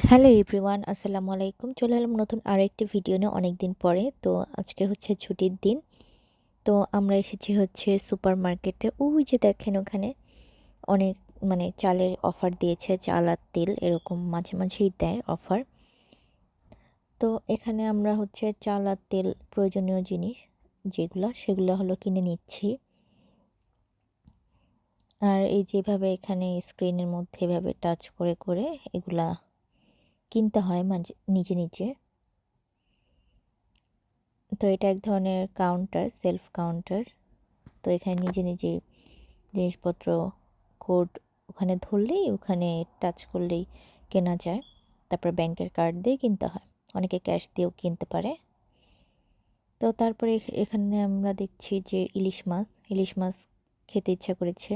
Hello everyone, আসসালামু আলাইকুম। চলে এলাম নতুন আরও একটি ভিডিও নিয়ে অনেক দিন পরে। তো আজকে হচ্ছে ছুটির দিন। তো আমরা এসেছি হচ্ছে সুপার মার্কেটে ওই যে দেখেন ওখানে অনেক মানে চালের অফার দিয়েছে, চাল আর তেল এরকম মাঝে মাঝেই দেয় অফার। তো এখানে আমরা হচ্ছে চাল আর তেল প্রয়োজনীয় জিনিস যেগুলো, সেগুলো হলো কিনে নিচ্ছি। আর এই যেভাবে এখানে স্ক্রিনের মধ্যে এভাবে টাচ করে করে এগুলা কিনতে হয় মাঝে, নিজে নিজে। তো এটা এক ধরনের কাউন্টার সেলফ কাউন্টার তো এখানে নিজে নিজে জিনিসপত্র কোড ওখানে ধরলেই, ওখানে টাচ করলেই কেনা যায়। তারপর ব্যাংকের কার্ড দিয়ে কিনতে হয়। অনেকে ক্যাশ দিয়েও কিনতে পারে। তো তারপরে এখানে আমরা দেখছি যে ইলিশ মাছ ইলিশ মাছ খেতে ইচ্ছা করেছে।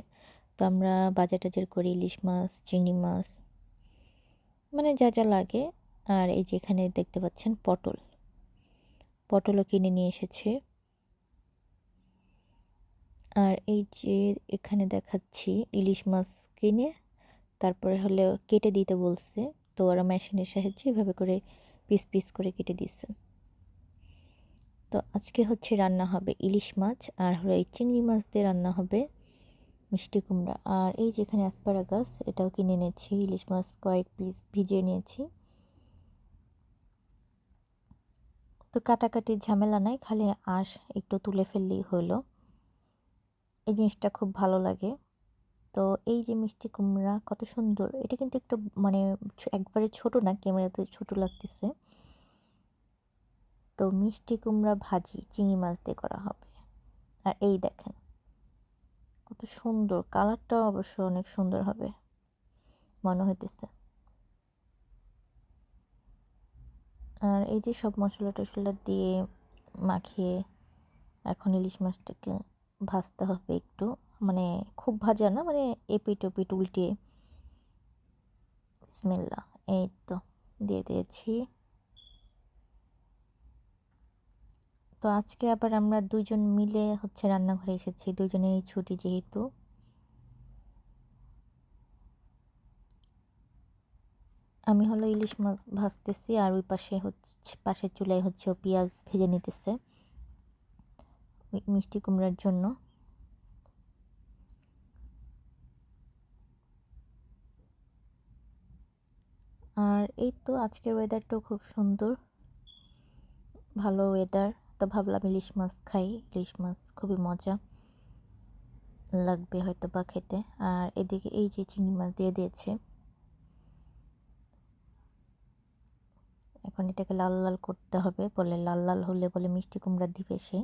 তো আমরা বাজার টাজার করি, ইলিশ মাছ, চিংড়ি মাছ। মানে যা যা লাগে। আর এই যে এখানে দেখতে পাচ্ছেন পটল। পটলও কিনে নিয়ে এসেছে। আর এই যে এখানে দেখাচ্ছি ইলিশ মাছ কিনে, তারপরে হলে কেটে দিতে বলছে। তো ওরা মেশিনের সাহায্যে এভাবে করে পিস পিস করে কেটে দিচ্ছে। তো আজকে হচ্ছে রান্না হবে ইলিশ মাছ, আর হলো এই চিংড়ি মাছ দিয়ে রান্না হবে। মিষ্টি কুমড়া। আর এই যেখানে অ্যাসপারাগাস এটাও কিনে এনেছি, ইলিশ মাছ কয়েক পিস ভিজিয়ে নিয়েছি। তো কাটাকাটির ঝামেলা নাই, খালি আঁশ একটু তুলে ফেললেই হলো। এই জিনিসটা খুব ভালো লাগে। তো এই যে মিষ্টি কুমড়া, কত সুন্দর। এটা কিন্তু একটু মানে একবারে ছোট না, ক্যামেরাতে ছোট লাগতেছে। তো মিষ্টি কুমড়া ভাজি, চিংড়ি মাছ দিয়ে করা হবে। আর এই দেখেন সুন্দর, কালারটাও অবশ্য অনেক সুন্দর হবে, মনে হইতেছে। আর এই যে সব মশলা টশলা দিয়ে মাখিয়ে এখন ইলিশ মাছটাকে ভাজতে হবে একটু মানে খুব ভাজা না মানে এপিট ওপিট উল্টিয়ে। বিসমিল্লা এই তো, দিয়ে দিয়েছি। তো আজকে আবার আমরা দুজন মিলে হচ্ছে রান্নাঘরে এসেছি, দুজনেই ছুটি যেহেতু। আমি হলো ইলিশ মাছ ভাজতেছি আর ওই পাশে হচ্ছে, পাশের চুলায় হচ্ছে ও পেঁয়াজ ভেজে নিতেছে মিষ্টি কুমড়ার জন্য। আর এই তো আজকের ওয়েদারটাও খুব সুন্দর, ভালো ওয়েদার তো ভাবলাম ইলিশ মাছ খাই, ইলিশ মাছ খুবই মজা লাগবে হয়তো বা খেতে। আর এদিকে এই যে চিংড়ি মাছ দিয়ে দিয়েছে। এখন এটাকে লাল লাল করতে হবে, বলে লাল লাল হলে বলে মিষ্টি কুমড়া দিবে সে।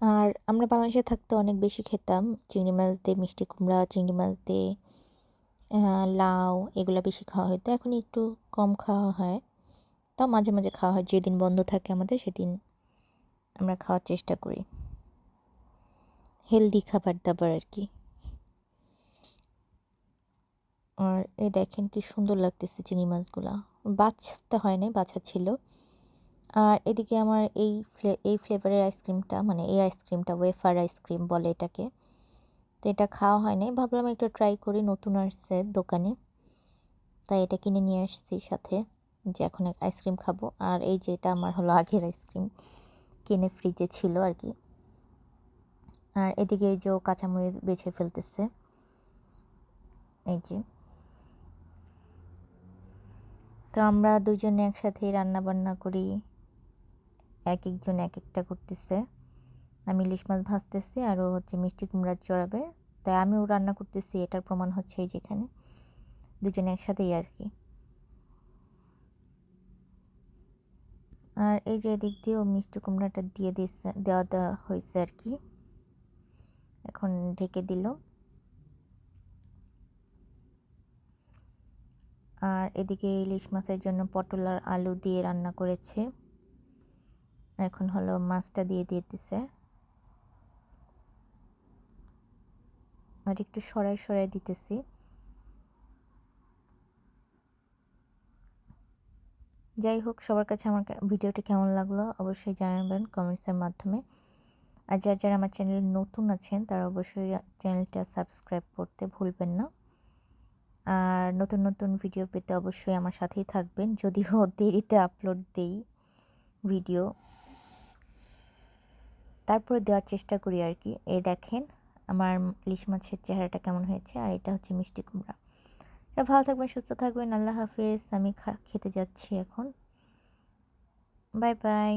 আর আমরা বাংলাদেশে থাকতে অনেক বেশি খেতাম। চিংড়ি মাছ দিয়ে মিষ্টি কুমড়া, চিংড়ি মাছ দিয়ে লাউ, এগুলো বেশি খাওয়া হতো এখন একটু কম খাওয়া হয়। তাও মাঝে মাঝে খাওয়া হয়। যেদিন বন্ধ থাকে আমাদের, সেদিন আমরা খাওয়ার চেষ্টা করি। হেলদি খাবার দাবার আর কি। আর এই দেখেন কি সুন্দর লাগতেছে চিংড়ি মাছগুলা। বাছতে হয় নাই বাছা ছিল। আর এদিকে আমার এই এই ফ্লেভারের আইসক্রিমটা মানে এই আইসক্রিমটা ওয়েফার আইসক্রিম বলে এটাকে। তো এটা খাওয়া হয়নি ভাবলাম একটু ট্রাই করি, নতুন আসছে দোকানে। তাই এটা কিনে নিয়ে আসছি সাথে। যে এখন এক আইসক্রিম খাব। আর এই যে এটা আমার হলো আগের আইসক্রিম, কিনে ফ্রিজে ছিল আর কি। আর এদিকে এই যে কাঁচামরিচ বেছে ফেলতেছে। এই যে। তো আমরা দুজনে একসাথেই রান্না বান্না করি। এক একজন এক একটা করতেছে। আমি ইলিশ মাছ ভাজতেছি আর ও হচ্ছে মিষ্টি কুমড়া চড়াবে। তাই আমিও রান্না করতেছি। এটার প্রমাণ হচ্ছে এই যেখানে দুজনে একসাথেই আর কি। আর এই যে এদিক দিয়েও মিষ্টি কুমড়াটা দিয়ে দিয়েছে দেওয়া দেওয়া হয়েছে আর কি। এখন ঢেকে দিল। আর এদিকে ইলিশ মাছের জন্য পটল আর আলু দিয়ে রান্না করেছে। এখন হলো মাছটা দিয়ে দিতেছে আর একটু সরাই সরাই দিতেছি। যাই হোক, সবার কাছে আমার ভিডিওটি কেমন লাগল অবশ্যই জানাবেন কমেন্টসের মাধ্যমে। আর যারা যারা আমার চ্যানেলে নতুন আছেন, তারা অবশ্যই চ্যানেলটা সাবস্ক্রাইব করতে ভুলবেন না। আর নতুন নতুন ভিডিও পেতে অবশ্যই আমার সাথেই থাকবেন। যদিও দেরিতে আপলোড দেই ভিডিও তারপরে দেওয়ার চেষ্টা করি আর কি। এই দেখেন, আমার ইলিশ মাছের চেহারাটা কেমন হয়েছে, আর এটা হচ্ছে মিষ্টি কুমড়া। ভালো থাকবেন সুস্থ থাকবেন। আল্লাহ হাফেজ। আমি খেতে যাচ্ছি এখন। Bye bye.